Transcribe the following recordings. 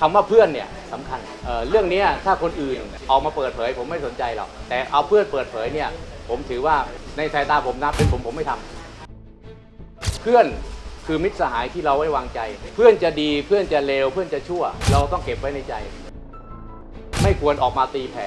คำว่าเพื่อนเนี่ยสำคัญเเรื่องนี้ถ้าคนอื่นออกมาเปิดเผย ผมไม่สนใจหรอก แต่เอาเพื่อนเปิดเผยเนี่ยผมถือว่าในสายตาผมนะเป็นผมผมไม่ทำเพื่อนคือมิตรสหายที่เราไว้วางใจ เพื่อนจะดีเพื่อนจะเลวเพื่อนจะชั่ว เราต้องเก็บไว้ในใจ ไม่ควรออกมาตีแผ่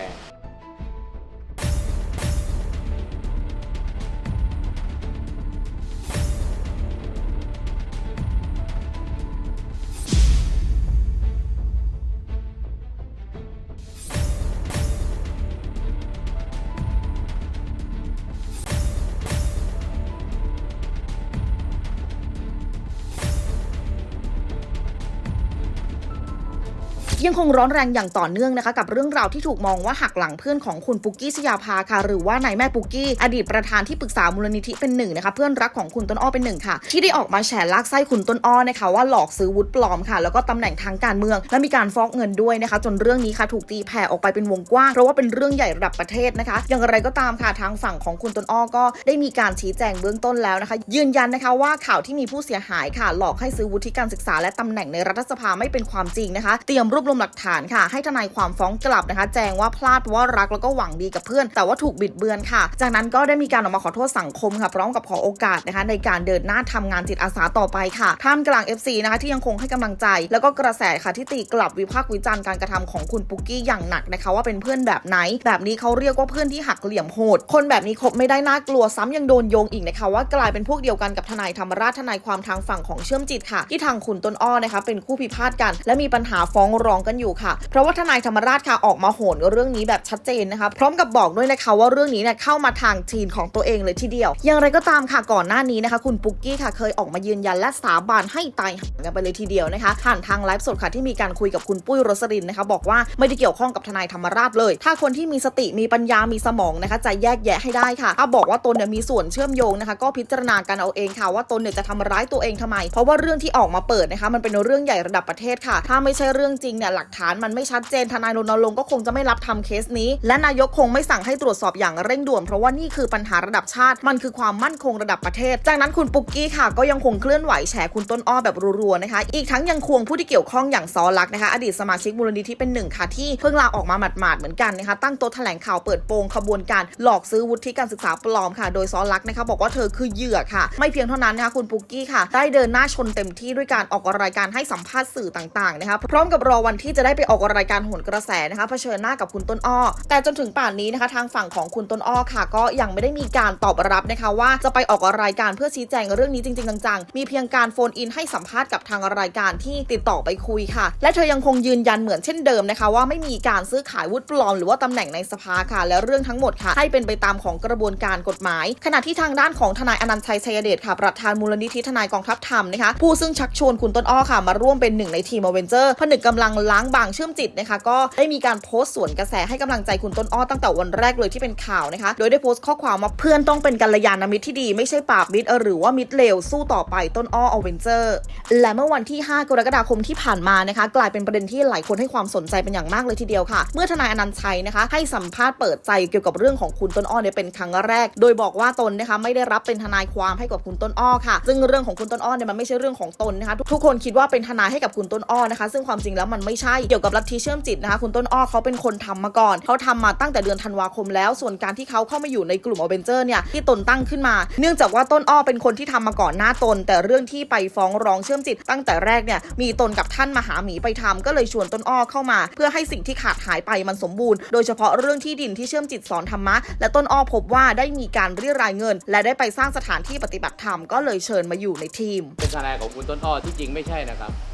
ยังคงร้อนแรงอย่างต่อเนื่องนะคะ กับเรื่องราวที่ถูกมองว่าหักหลังเพื่อนของคุณปุกกี้ชยาภาค่ะ หรือว่านายแม่ปุกกี้ อดีตประธานที่ปรึกษามูลนิธิเป็นหนึ่งนะคะ เพื่อนรักของคุณต้นอ้อเป็นหนึ่งค่ะ ที่ได้ออกมาแฉลากไส้คุณต้นอ้อนะคะว่าหลอกซื้อวุฒิปลอมค่ะ แล้วก็ตำแหน่งทางการเมือง และมีการฟอกเงินด้วยนะคะ จนเรื่องนี้ค่ะถูกตีแผ่ออกไปเป็นวงกว้างเพราะว่าเป็นเรื่องใหญ่ระดับประเทศนะคะ อย่างไรก็ตามค่ะทางฝั่งของคุณต้นอ้อก็ได้มีการชี้แจงเบื้องต้นแล้วนะคะ ยืนยันนะคะว่าข่าวที่มีผู้เสียหายค่ะ หลอกให้ซื้อวุฒิการศึกษาและตำแหน่งในรัฐสภาไม่เป็นความจริงนะคะ เตรียมรวบรวมหลักฐานค่ะ ให้ทนายความฟ้องกลับนะคะ แจ้งว่าพลาดว่ารักแล้วก็หวังดีกับเพื่อน แต่ว่าถูกบิดเบือนค่ะ จากนั้นก็ได้มีการออกมาขอโทษสังคมค่ะพร้อมกับขอโอกาสนะคะ ในการเดินหน้าทำงานจิตอาสาต่อไปค่ะท่ามกลาง FC นะคะที่ยังคงให้กำลังใจ แล้วก็กระแสค่ะที่ตีกลับวิพากษ์วิจารณ์การกระทำของคุณปุกกี้อย่างหนักนะคะ ว่าเป็นเพื่อนแบบไหน แบบนี้เขาเรียกว่าเพื่อนที่หักเหลี่ยมโหดคนแบบนี้คบไม่ได้น่ากลัวซ้ำยังโดนโยงอีกนะคะ ว่ากลายเป็นพวกเดียวกันกับทนายธรรมราชทนายความทางฝั่งของเชื่อมจิตค่ะ ที่ทางคุณต้นอ้อนะคะเป็นคู่พิพาทกัน และมีปัญหาฟ้องร้องกันอยู่ค่ะ เพราะว่าทนายธรรมราชค่ะออกมาโหนเรื่องนี้แบบชัดเจนนะคะ พร้อมกับบอกด้วยนะคะว่าเรื่องนี้เนี่ยเข้ามาทางทีนของตัวเองเลยทีเดียว อย่างไรก็ตามค่ะก่อนหน้านี้นะคะ คุณปุกกี้ค่ะเคยออกมายืนยันและสาบานให้ตายห่างกันไปเลยทีเดียวนะคะ ผ่านทางไลฟ์สดค่ะที่มีการคุยกับคุณปุ้ยโรสรินนะคะบอกว่าไม่ได้เกี่ยวข้องกับทนายธรรมราชเลย ถ้าคนที่มีสติมีปัญญามีสมองนะคะจะแยกแยะให้ได้ค่ะ ถ้าบอกว่าตนเนี่ยมีส่วนเชื่อมโยงนะคะ ก็พิจารณากันเอาเองค่ะ ว่าตนเนี่ยจะทำร้ายตัวเองทำไม เพราะว่าเรื่องที่ออกมาเปิดนะคะ มันเป็นเรื่องใหญ่ระดับประเทศค่ะ ถ้าไม่ใช่เรื่องจริงเนี่ยหลักฐานมันไม่ชัดเจนทนายรณรงค์ก็คงจะไม่รับทำเคสนี้ และนายกคงไม่สั่งให้ตรวจสอบอย่างเร่งด่วน เพราะว่านี่คือปัญหาระดับชาติ มันคือความมั่นคงระดับประเทศ จากนั้นคุณปุกกี้ค่ะ ก็ยังคงเคลื่อนไหวแฉคุณต้นอ้อแบบรัวๆนะคะ อีกทั้งยังควงผู้ที่เกี่ยวข้องอย่างซอลักนะคะ อดีตสมาชิกมูลนิธิเป็นหนึ่งค่ะที่เพิ่งลาออกมาหมาดๆเหมือนกันนะคะตั้งโต๊ะแถลงข่าวเปิดโปงขบวนการหลอกซื้อวุฒิการศึกษาปลอมค่ะ โดยซอลักนะคะบอกว่าเธอคือเหยื่อค่ะ ไม่เพียงเท่านั้นนะคะคุณปุกกี้ค่ะ ได้เดินหน้าชนเต็มที่ด้วยการออกรายการให้สัมภาษณ์สื่อต่างๆนะคะพร้อมกับรอวันที่จะได้ไปออกรายการโหนกระแสนะคะเผชิญหน้ากับคุณต้นอ้อ แต่จนถึงป่านนี้นะคะ ทางฝั่งของคุณต้นอ้อค่ะ ก็ยังไม่ได้มีการตอบรับนะคะ ว่าจะไปออกรายการเพื่อชี้แจงเรื่องนี้จริง ๆ จังๆ มีเพียงการโฟนอินให้สัมภาษณ์กับทางรายการที่ติดต่อไปคุยค่ะ และเธอยังคงยืนยันเหมือนเช่นเดิมนะคะ ว่าไม่มีการซื้อขายวุฒิปลอมหรือว่าตำแหน่งในสภาค่ะ และเรื่องทั้งหมดค่ะ ให้เป็นไปตามของกระบวนการกฎหมาย ขณะที่ทางด้านของทนายอนันต์ชัยชัยเดชค่ะประธานมูลนิธิทนายกองทัพธรรมนะคะผู้ซึ่งชักชวนคุณต้นอ้อค่ะมาร่วมเป็นหนึ่งในทีมอเวนเจอร์ผนึกกำลังลางบางเชื่อมจิตนะคะ ก็ได้มีการโพสต์สวนกระแสให้กำลังใจคุณต้นอ้อตั้งแต่วันแรกเลยที่เป็นข่าวนะคะ โดยได้โพสต์ข้อความว่าเพื่อนต้องเป็นกัลยาณมิตรที่ดีไม่ใช่ปราบมิตรหรือว่ามิตรเลวสู้ต่อไปต้นอ้ออเวนเจอร์และเมื่อวันที่ 5 กรกฎาคมที่ผ่านมานะคะ กลายเป็นประเด็นที่หลายคนให้ความสนใจเป็นอย่างมากเลยทีเดียวค่ะ เมื่อทนายอนันต์ชัยนะคะ ให้สัมภาษณ์เปิดใจเกี่ยวกับเรื่องของคุณต้นอ้อเนี่ยเป็นครั้งแรก โดยบอกว่าตนนะคะไม่ได้รับเป็นทนายความให้กับคุณต้นอ้อค่ะ ซึ่งเรื่องของคุณต้นอ้อเนี่ยมันไม่ใช่เรื่องของตนนะคะทุกคนคิดว่าเป็นทนายให้กับคุณต้นอ้อนะคะ ซึ่งความจริงแล้วมันไม่ใช่เกี่ยวกับลัทธิเชื่อมจิตนะคะคุณต้นอ้อเขาเป็นคนทำมาก่อน เขาทำมาตั้งแต่เดือนธันวาคมแล้ว ส่วนการที่เขาเข้ามาอยู่ในกลุ่มอเวนเจอร์เนี่ยที่ตนตั้งขึ้นมา เนื่องจากว่าต้นอ้อเป็นคนที่ทำมาก่อนหน้าตน แต่เรื่องที่ไปฟ้องร้องเชื่อมจิต ตั้งแต่แรกเนี่ยมีตนกับท่านมหาหมีไปทำก็เลยชวนต้นอ้อเข้ามา เพื่อให้สิ่งที่ขาดหายไปมันสมบูรณ์โดยเฉพาะเรื่องที่ดินที่เชื่อมจิตสอนธรรมะและต้นอ้อพบว่าได้มีการเรียรายเงิน และได้ไปสร้างสถานที่ปฏิบัติธรรมก็เลยเชิญมาอยู่ในทีม เป็นทนายของคุณต้นอ้อที่จริงไม่ใช่นะครับ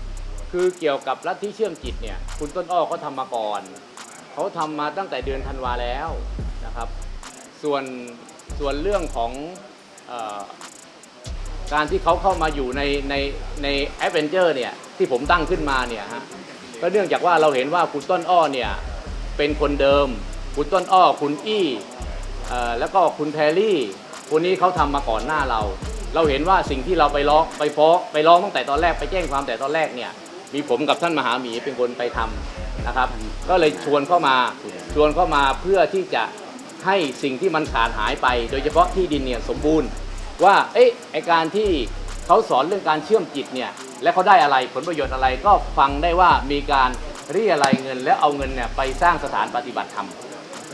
คือเกี่ยวกับลัฐทธิเชื่อมจิตเนี่ย คุณต้นอ้อเขาทำมาก่อน เขาทำมาตั้งแต่เดือนธันวาแล้วนะครับ ส่วนส่วนเรื่องของออการที่เขาเข้ามาอยู่ในในในแอดเวนเจอร์เนี่ยที่ผมตั้งขึ้นมาเนี่ยฮะก็เนื่องจากว่าเราเห็นว่าคุณต้นอ้อเนี่ยเป็นคนเดิม คุณต้นอ้อคุณอี้แล้วก็คุณแพรรี่คนนี้เขาทำมาก่อนหน้าเรา เราเห็นว่าสิ่งที่เราไปร้องไปฟ้องไปร้องตั้งแต่ตอนแรกไปแจ้งความแต่ตอนแรกเนี่ย มีผมกับท่านมหาหมีเป็นคนไปทำนะครับ ก็เลยชวนเข้ามาชวนเข้ามาเพื่อที่จะให้สิ่งที่มันขาดหายไป โดยเฉพาะที่ดินเนี่ยสมบูรณ์ ว่าเอ๊ะไอการที่เขาสอนเรื่องการเชื่อมจิตเนี่ยและเขาได้อะไรผลประโยชน์อะไรก็ฟังได้ว่ามีการเรียอะไรายเงิน แล้วเอาเงินเนี่ยไปสร้างสถานปฏิบัติธรรม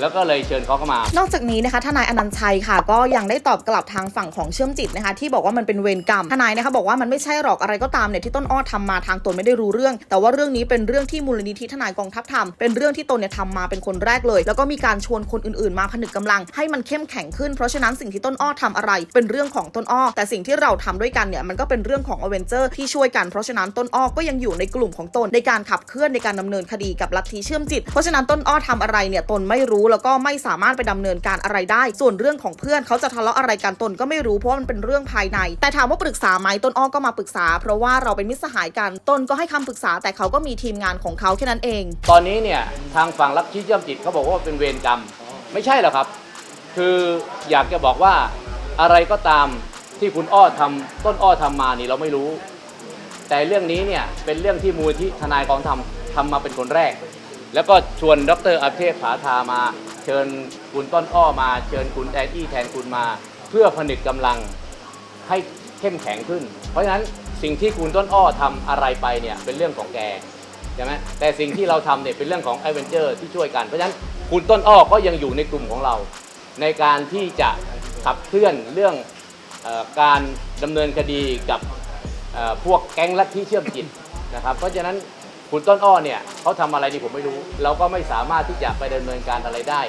แล้วก็เลยเชิญเขาเข้ามา นอกจากนี้นะคะทนายอนันต์ชัยค่ะ ก็ยังได้ตอบกลับทางฝั่งของเชื่อมจิตนะคะ ที่บอกว่ามันเป็นเวรกรรมทนายนะคะบอกว่ามันไม่ใช่หรอกอะไรก็ตามเนี่ยที่ต้นอ้อทำมาทางตนไม่ได้รู้เรื่อง แต่ว่าเรื่องนี้เป็นเรื่องที่มูลนิธิทนายกองทัพทำเป็นเรื่องที่ตนเนี่ยทำมาเป็นคนแรกเลย แล้วก็มีการชวนคนอื่นๆ มาผนึกกำลัง ให้มันเข้มแข็งขึ้นเพราะฉะนั้นสิ่งที่ต้นอ้อทำอะไร เป็นเรื่องของต้นอ้อ แต่สิ่งที่เราทำด้วยกันเนี่ยมันก็เป็นเรื่องของอเวนเจอร์ที่ช่วยกันเพราะฉะนั้นต้นอ้อก็ยังอยู่ในกลุ่มของตนในการขับเคลื่อนในการดำเนินคดีกับลัทธิเชื่อมจิต เพราะฉะนั้นต้นอ้อทำอะไรเนี่ยตนไม่รู้แล้วก็ไม่สามารถไปดำเนินการอะไรได้ ส่วนเรื่องของเพื่อนเขาจะทะเลาะอะไรกันตนก็ไม่รู้เพราะมันเป็นเรื่องภายใน แต่ถามว่าปรึกษาไหมต้นอ้อก็มาปรึกษา เพราะว่าเราเป็นมิตรสหายกันตนก็ให้คำปรึกษา แต่เขาก็มีทีมงานของเขาแค่นั้นเอง ตอนนี้เนี่ยทางฝั่งลัทธิเชื่อมจิตเขาบอกว่าเป็นเวรกรรม ไม่ใช่หรอกครับ คืออยากจะบอกว่าอะไรก็ตามที่คุณอ้อทำต้นอ้อทำมานี่เราไม่รู้ แต่เรื่องนี้เนี่ยเป็นเรื่องที่มูลที่ทนายกองทำทำมาเป็นคนแรก แล้วก็ชวนดรอภิเทพผาทามา เชิญคุณต้นอ้อมา เชิญคุณแอนอี้แทนคุณมา เพื่อผนึกกำลังให้เข้มแข็งขึ้น เพราะฉะนั้นสิ่งที่คุณต้นอ้อทำอะไรไปเนี่ยเป็นเรื่องของแกใช่ไหมแต่สิ่งที่เราทำเนี่ยเป็นเรื่องของ a อเวนเจอร์ที่ช่วยกัน เพราะฉะนั้นคุณต้นอ้อก็ยังอยู่ในกลุ่มของเรา ในการที่จะขับเคลื่อนเรื่องเออการดำเนินคดีกับเอ่อพวกแก๊งลัทธิเชื่อมจิตนะครับ เพราะฉะนั้น คุณต้นอ้อเนี่ยเขาทำอะไรนี่ผมไม่รู้ เราก็ไม่สามารถที่จะไปดำเนินการอะไรได้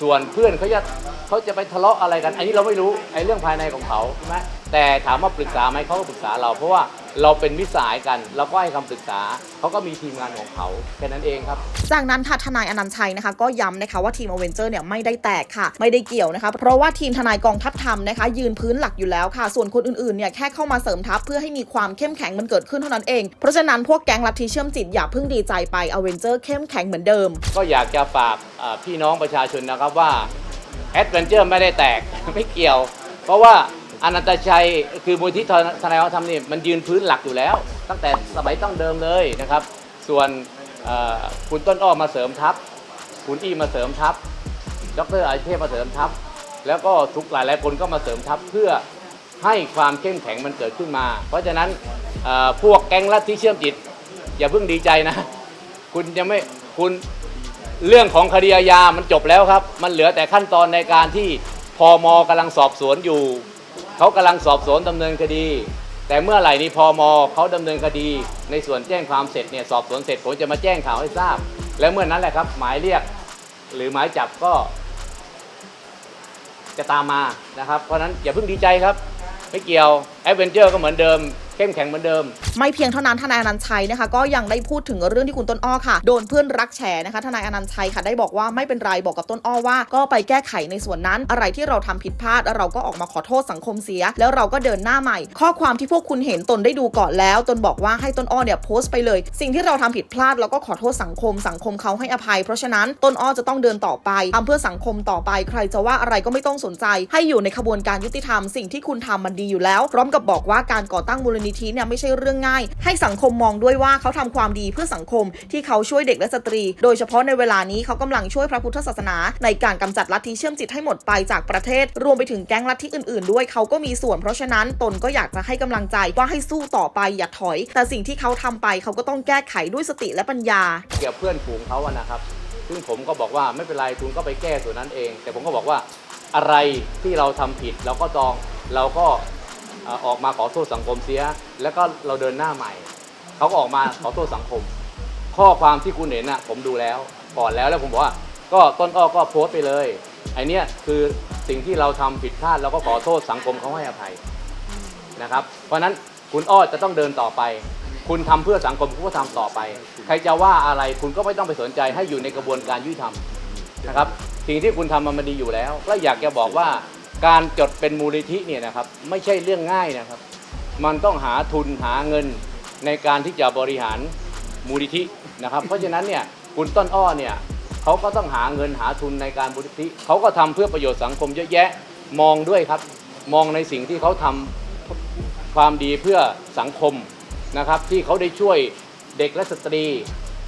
ส่วนเพื่อนเขาจะเขาจะไปทะเลาะอะไรกัน อันนี้เราไม่รู้ไอ้เรื่องภายในของเขาใช่ไหมแต่ถามว่าปรึกษาไหมเขาก็ปรึกษาเราเพราะว่า เราเป็นมิตรสหายกัน เราก็ให้คำปรึกษาเขาก็มีทีมงานของเขาแค่นั้นเองครับ จากนั้นค่ะทนายอนันต์ชัยนะคะ ก็ย้ำนะคะว่าทีมอเวนเจอร์เนี่ยไม่ได้แตกค่ะ ไม่ได้เกี่ยวนะคะ เพราะว่าทีมทนายกองทัพธรรมนะคะ ยืนพื้นหลักอยู่แล้วค่ะ ส่วนคนอื่นๆเนี่ยแค่เข้ามาเสริมทัพเพื่อให้มีความเข้มแข็งมันเกิดขึ้นเท่านั้นเอง เพราะฉะนั้นพวกแก๊งลัทธิเชื่อมจิตอย่าเพิ่งดีใจไปอเวนเจอร์เข้มแข็งเหมือนเดิม ก็อยากจะฝากเอ่อพี่น้องประชาชนนะครับว่าแอดเวนเจอร์ไม่ได้แตก ไม่เกี่ยว เพราะว่า อนันตชัยคือมูลที่ทนายวัฒนธรรมนี่มันยืนพื้นหลักอยู่แล้ว ตั้งแต่สมัยตั้งเดิมเลยนะครับ ส่วนคุณต้นอ้อมาเสริมทัพ คุณอี้มาเสริมทัพ ดรอาเทพมาเสริมทัพ แล้วก็ทุกหลายหลายคนก็มาเสริมทัพเพื่อให้ความเข้มแข็งมันเกิดขึ้นมา เพราะฉะนั้นพวกแก๊งลัทธิเชื่อมจิต อย่าเพิ่งดีใจนะ คุณยังไม่คุณเรื่องของคดีอาญามันจบแล้วครับ มันเหลือแต่ขั้นตอนในการที่พมกำลังสอบสวนอยู่ เขากำลังสอบสวนดำเนินคดี แต่เมื่อไหร่นี้พมเขาดำเนินคดี ในส่วนแจ้งความเสร็จเนี่ยสอบสวนเสร็จผมจะมาแจ้งข่าวให้ทราบ และเมื่อนั้นแหละครับ หมายเรียกหรือหมายจับก็จะตามมานะครับ เพราะฉะนั้นอย่าเพิ่งดีใจครับ ไม่เกี่ยวแอดเวนเจอร์ก็เหมือนเดิม เข้มแข็งเหมือนเดิม ไม่เพียงเท่านั้นทนายอนันต์ชัยนะคะ ก็ยังได้พูดถึงเรื่องที่คุณต้นอ้อค่ะ โดนเพื่อนรักแฉนะคะทนายอนันต์ชัยค่ะได้บอกว่าไม่เป็นไรบอกกับต้นอ้อว่า ก็ไปแก้ไขในส่วนนั้น อะไรที่เราทำผิดพลาดเราก็ออกมาขอโทษสังคมเสีย แล้วเราก็เดินหน้าใหม่ ข้อความที่พวกคุณเห็นตนได้ดูก่อนแล้วตนบอกว่าให้ต้นอ้อเนี่ยโพสต์ไปเลย สิ่งที่เราทำผิดพลาดเราก็ขอโทษสังคม สังคมเขาให้อภัย เพราะฉะนั้นต้นอ้อจะต้องเดินต่อไปทำเพื่อสังคมต่อไป ใครจะว่าอะไรก็ไม่ต้องสนใจ ให้อยู่ในขบวนการยุติธรรมสิ่งที่คุณทำมันดีอยู่แล้ว พร้อมกับบอกว่าการก่อตั้งมูลนิธิเนี่ยไม่ใช่เรื่องง่าย ให้สังคมมองด้วยว่าเขาทำความดีเพื่อสังคมที่เขาช่วยเด็กและสตรี โดยเฉพาะในเวลานี้เขากำลังช่วยพระพุทธศาสนา ในการกำจัดลัทธิเชื่อมจิตให้หมดไปจากประเทศ รวมไปถึงแก๊งลัทธิอื่นๆ ด้วยเขาก็มีส่วน เพราะฉะนั้นตนก็อยากจะให้กำลังใจว่าให้สู้ต่อไปอย่าถอย แต่สิ่งที่เขาทำไปเขาก็ต้องแก้ไขด้วยสติและปัญญาเกี่ยวเพื่อนฝูงเขาอะนะครับซึ่งผมก็บอกว่าไม่เป็นไรคุณก็ไปแก้ส่วนนั้นเอง แต่ผมก็บอกว่าอะไรที่เราทำผิดเราก็ต้องเราก็ ออกมาขอโทษสังคมเสีย แล้วก็เราเดินหน้าใหม่ เขาก็ออกมาขอโทษสังคม ข้อความที่คุณเห็นน่ะผมดูแล้วก่อนแล้วแล้วผมบอกว่า ก็ต้นอ้อก็โพสต์ไปเลยไอเนี้ยคือสิ่งที่เราทำผิดพลาดเราก็ขอโทษสังคมเขาให้อภัยนะครับ เพราะฉะนั้นคุณอ้อจะต้องเดินต่อไป คุณทำเพื่อสังคมคุณก็ทำต่อไป ใครจะว่าอะไรคุณก็ไม่ต้องไปสนใจให้อยู่ในกระบวนการยุติธรรมนะครับสิ่งที่คุณทำมันดีอยู่แล้ว และอยากจะบอกว่า การจดเป็นมูลนิธิเนี่ยนะครับไม่ใช่เรื่องง่ายนะครับ มันต้องหาทุนหาเงินในการที่จะบริหารมูลนิธินะครับ เพราะฉะนั้นเนี่ยคุณต้นอ้อเนี่ยเขาก็ต้องหาเงินหาทุนในการมูลนิธิเขาก็ทำเพื่อประโยชน์สังคมเยอะแยะมองด้วยครับ มองในสิ่งที่เขาทำความดีเพื่อสังคมนะครับ ที่เขาได้ช่วยเด็กและสตรี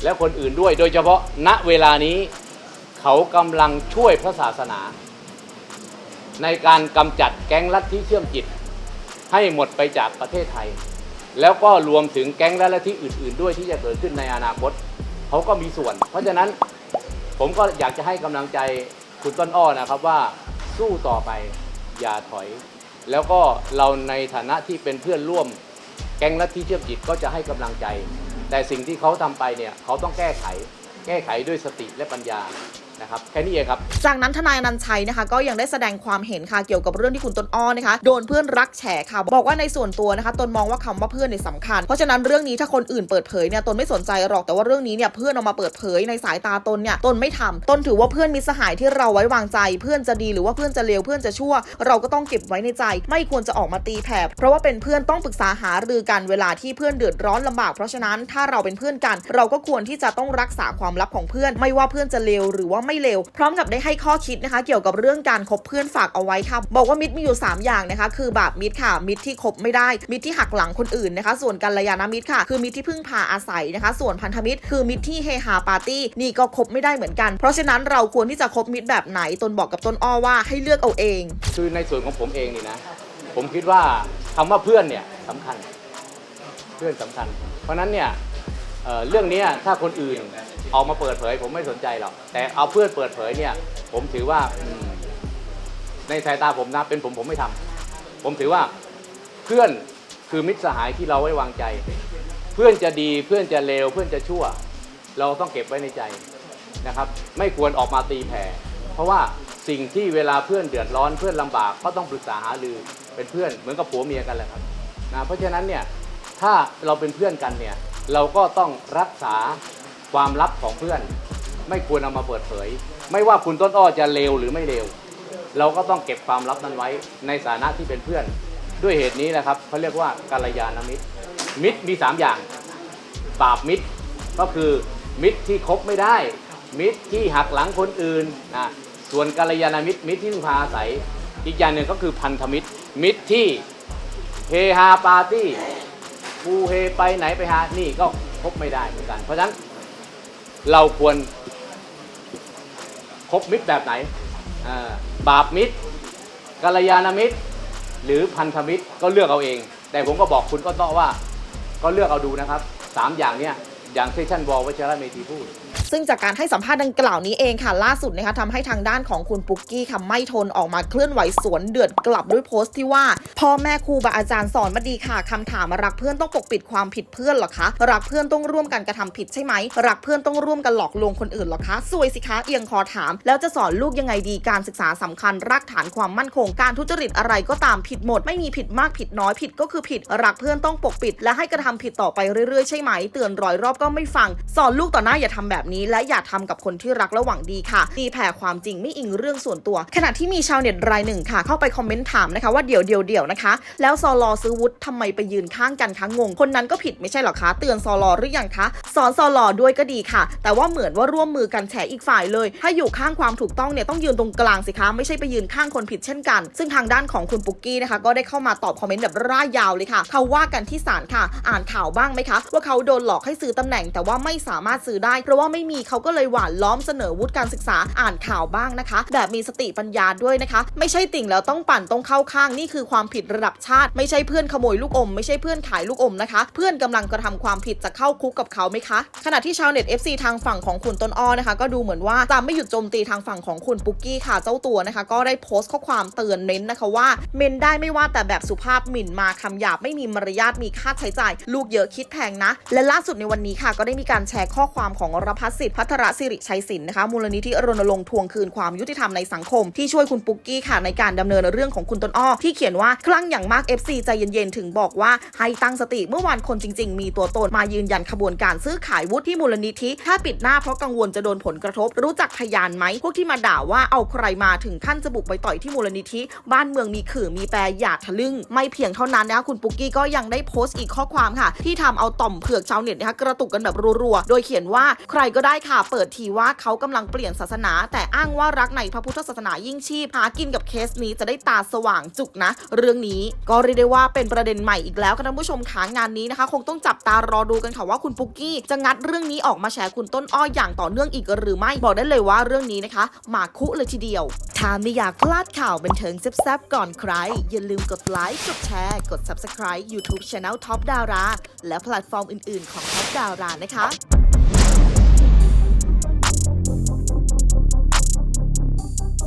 และคนอื่นด้วย โดยเฉพาะณเวลานี้เขากำลังช่วยพระศาสนา ในการกำจัดแก๊งลัทธิเชื่อมจิต ให้หมดไปจากประเทศไทย แล้วก็รวมถึงแก๊งและลัทธิอื่น ๆ ด้วยที่จะเกิดขึ้นในอนาคตเขาก็มีส่วน เพราะฉะนั้นผมก็อยากจะให้กำลังใจคุณต้นอ้อนะครับว่าสู้ต่อไปอย่าถอย แล้วก็เราในฐานะที่เป็นเพื่อนร่วม แก๊งลัทธิเชื่อมจิตก็จะให้กำลังใจ แต่สิ่งที่เขาทำไปเนี่ยเขาต้องแก้ไข แก้ไขด้วยสติและปัญญา นะครับแค่นี้เองครับ จากนั้นทนายนันชัยนะคะก็ยังได้แสดงความเห็นค่ะเกี่ยวกับเรื่องที่คุณต้นอ้อนะคะโดนเพื่อนรักแฉค่ะบอกว่าในส่วนตัวนะคะตนมองว่าคำว่าเพื่อนเนี่ยสำคัญ เพราะฉะนั้นเรื่องนี้ถ้าคนอื่นเปิดเผยเนี่ยตนไม่สนใจหรอกแต่ว่าเรื่องนี้เนี่ยเพื่อนเอามาเปิดเผยในสายตาตนเนี่ยตนไม่ทำตนถือว่าเพื่อนมิสหายที่เราไว้วางใจ เพื่อนจะดีหรือว่าเพื่อนจะเลวเพื่อนจะชั่ว เราก็ต้องเก็บไว้ในใจ ไม่ควรจะออกมาตีแผ่เพราะว่าเป็นเพื่อนต้องปรึกษาหารือกันเวลาที่เพื่อนเดือดร้อนลำบากเพราะฉะนั้นถ้าเราเป็นเพื่อนกัน เราก็ควรที่จะต้องรักษาความลับของเพื่อน ไม่ว่าเพื่อนจะเลวหรือว่าไม่เลวพร้อมกับได้ให้ข้อคิดนะคะ เกี่ยวกับเรื่องการคบเพื่อนฝากเอาไว้ค่ะ บอกว่ามิตรมีอยู่ 3 อย่างนะคะ คือบาปมิตรค่ะ มิตรที่คบไม่ได้ มิตรที่หักหลังคนอื่นนะคะ ส่วนกัลยาณมิตรค่ะ คือมิตรที่พึ่งพาอาศัยนะคะ ส่วนพันธมิตร คือมิตรที่เฮฮาปาร์ตี้นี่ก็คบไม่ได้เหมือนกัน เพราะฉะนั้นเราควรที่จะคบมิตรแบบไหนตนบอกกับต้นอ้อว่าให้เลือกเอาเอง คือในส่วนของผมเองนี่นะ ผมคิดว่าคำว่าเพื่อนเนี่ยสำคัญ เพื่อนสำคัญ เพราะนั้นเนี่ยเเรื่องนี้ถ้าคนอื่น ออกมาเปิดเผย ผมไม่สนใจหรอกแต่เอาเพื่อนเปิดเผยเนี่ย ผมถือว่าอืมในสายตาผมนะเป็นผมผมไม่ทำผมถือว่าเพื่อนคือมิตรสหายที่เราไว้วางใจ เพื่อนจะดีเพื่อนจะเลวเพื่อนจะชั่ว เราต้องเก็บไว้ในใจนะครับ ไม่ควรออกมาตีแผ่ เพราะว่าสิ่งที่เวลาเพื่อนเดือดร้อนเพื่อนลำบากก็ต้องปรึกษาหารือเป็นเพื่อนเหมือนกับผัวเมียกันแหละครับนะเพราะฉะนั้นเนี่ยถ้าเราเป็นเพื่อนกันเนี่ยเราก็ต้องรักษา ความลับของเพื่อน ไม่ควรเอามาเปิดเผย ไม่ว่าคุณต้นอ้อจะเลวหรือไม่เลวเราก็ต้องเก็บความลับนั้นไว้ในฐานะที่เป็นเพื่อน ด้วยเหตุนี้นะครับเขาเรียกว่ากัลยาณมิตร มิตรมีสามอย่างบาปมิตร ก็คือมิตรที่คบไม่ได้ มิตรที่หักหลังคนอื่นนะส่วนกัลยาณมิตรมิตรที่พึงพาอาศัย อีกอย่างหนึ่งก็คือพันธมิตร มิตรที่เฮฮาปาร์ตี้ฟูเฮไปไหนไปหานี่ก็คบไม่ได้เหมือนกัน เพราะฉะนั้น เราควรคบมิตรแบบไหน บาปมิตรกัลยาณมิตร หรือพันธมิตรก็เลือกเอาเอง แต่ผมก็บอกคุณก็ต้องว่า ก็เลือกเอาดูนะครับสามอย่างเนี้ยอย่างเซชันบอลวัชระเมธีพูด ซึ่งจากการให้สัมภาษณ์ดังกล่าวนี้เองค่ะ ล่าสุดนะคะทำให้ทางด้านของคุณปุ๊กกี้ค่ะไม่ทนออกมาเคลื่อนไหวสวนเดือดกลับด้วยโพสต์ที่ว่า พ่อแม่ครูบาอาจารย์สอนมาดีค่ะคำถามมารักเพื่อนต้องปกปิดความผิดเพื่อนหรอคะรักเพื่อนต้องร่วมกันกระทำผิดใช่ไหมรักเพื่อนต้องร่วมกันหลอกลวงคนอื่นหรอคะสวยสิคะเอียงคอถาม แล้วจะสอนลูกยังไงดีการศึกษาสำคัญรากฐานความมั่นคงการทุจริตอะไรก็ตามผิดหมด ไม่มีผิดมากผิดน้อยผิดก็คือผิด รักเพื่อนต้องปกปิด และให้กระทำผิดต่อไปเรื่อยๆใช่ไหม เตือนร้อยรอบก็ไม่ฟัง สอนลูกต่อหน้าอย่าทำแบบนี้และอย่าทำกับคนที่รักและหวังดีค่ะตีแผ่ความจริงไม่อิงเรื่องส่วนตัว ขณะที่มีชาวเน็ตรายหนึ่งค่ะ เข้าไปคอมเมนต์ถามนะคะว่าเดี๋ยวเดี๋ยวเดี๋ยวนะคะ แล้วซอลอซื้อวุฒิทำไมไปยืนข้างกันคะงง คนนั้นก็ผิดไม่ใช่หรอคะ เตือนซอลอหรือยังคะสอนซอลอด้วยก็ดีค่ะ แต่ว่าเหมือนว่าร่วมมือกันแฉอีกฝ่ายเลย ถ้าอยู่ข้างความถูกต้องเนี่ยต้องยืนตรงกลางสิคะ ไม่ใช่ไปยืนข้างคนผิดเช่นกัน ซึ่งทางด้านของคุณปุกกี้นะคะ ก็ได้เข้ามาตอบคอมเมนต์แบบร่ายยาวเลยค่ะเขาว่ากันที่ศาลค่ะ อ่านข่าวบ้างไหมคะ ว่าเขาโดนหลอกให้ซื้อตำแหน่ง แต่ว่าไม่สามารถซื้อได้เพราะว่าไม่มีเขาก็เลยหวานล้อมเสนอวุฒิการศึกษาอ่านข่าวบ้างนะคะ แบบมีสติปัญญาด้วยนะคะ ไม่ใช่ติ่งแล้วต้องปั่นต้องเข้าข้างนี่คือความผิดระดับชาติ ไม่ใช่เพื่อนขโมยลูกอม ไม่ใช่เพื่อนขายลูกอมนะคะ เพื่อนกำลังกระทำความผิดจะเข้าคุกกับเขาไหมคะ ขณะที่ชาวเน็ต FC ทางฝั่งของคุณต้นอ้อนะคะ ก็ดูเหมือนว่าจะไม่หยุดโจมตีทางฝั่งของคุณปุ๊กกี้ค่ะเจ้าตัวนะคะ ก็ได้โพสต์ข้อความเตือนเน้นนะคะว่า เมนได้ไม่ว่าแต่แบบสุภาพหมิ่นมาคำหยาบไม่มีมารยาทมีค่าใช้จ่าย ลูกเยอะคิดแพงนะ และล่าสุดในวันนี้ค่ะก็ได้มีการแชร์ข้อความของรพัฒสิทธิ์พัทรศิริชัยศิลป์นะคะ มูลนิธิรณรงค์ทวงคืนความยุติธรรมในสังคม ที่ช่วยคุณปุ๊กกี้ค่ะในการดำเนินเรื่องของคุณต้นอ้อที่เขียนว่าคลั่งอย่างมาก FC ใจเย็นๆ ถึงบอกว่าให้ตั้งสติเมื่อวานคนจริง ๆ มีตัวตนมายืนยันขบวนการซื้อขายวุฒิที่มูลนิธิ ถ้าปิดหน้าเพราะกังวลจะโดนผลกระทบ รู้จักพยานไหมพวกที่มาด่าว่าเอาใครมาถึงขั้นจะบุกไปต่อยที่มูลนิธิ บ้านเมืองมีขื่อมีแปรอย่าทะลึ่ง ไม่เพียงเท่านั้นนะคะคุณปุ๊กกี้ก็ยังได้โพสต์อีกข้อความค่ะ ที่ทำเอาต่อมเผือกชาวเน็ตนะคะกระตุกกันแบบรัวๆโดยเขียนว่าใครก็ได้ได้ค่ะ เปิดทีว่าเขากำลังเปลี่ยนศาสนา แต่อ้างว่ารักในพระพุทธศาสนายิ่งชีพ หากินกับเคสนี้จะได้ตาสว่างจุกนะ เรื่องนี้ก็เรียกได้ว่าเป็นประเด็นใหม่อีกแล้วค่ะท่านผู้ชมขางานนี้นะคะ คงต้องจับตารอดูกันค่ะว่าคุณปุ๊กกี้จะงัดเรื่องนี้ออกมาแฉคุณต้นอ้ออย่างต่อเนื่องอีกหรือไม่บอกได้เลยว่าเรื่องนี้นะคะหมาคุเลยทีเดียวถ้าไม่อยากพลาดข่าวบันเทิงแซ่บๆก่อนใคร อย่าลืมกดไลค์กดแชร์ กด Subscribe YouTube Channel Top Dara และแพลตฟอร์มอื่นๆของ Top Dara นะคะ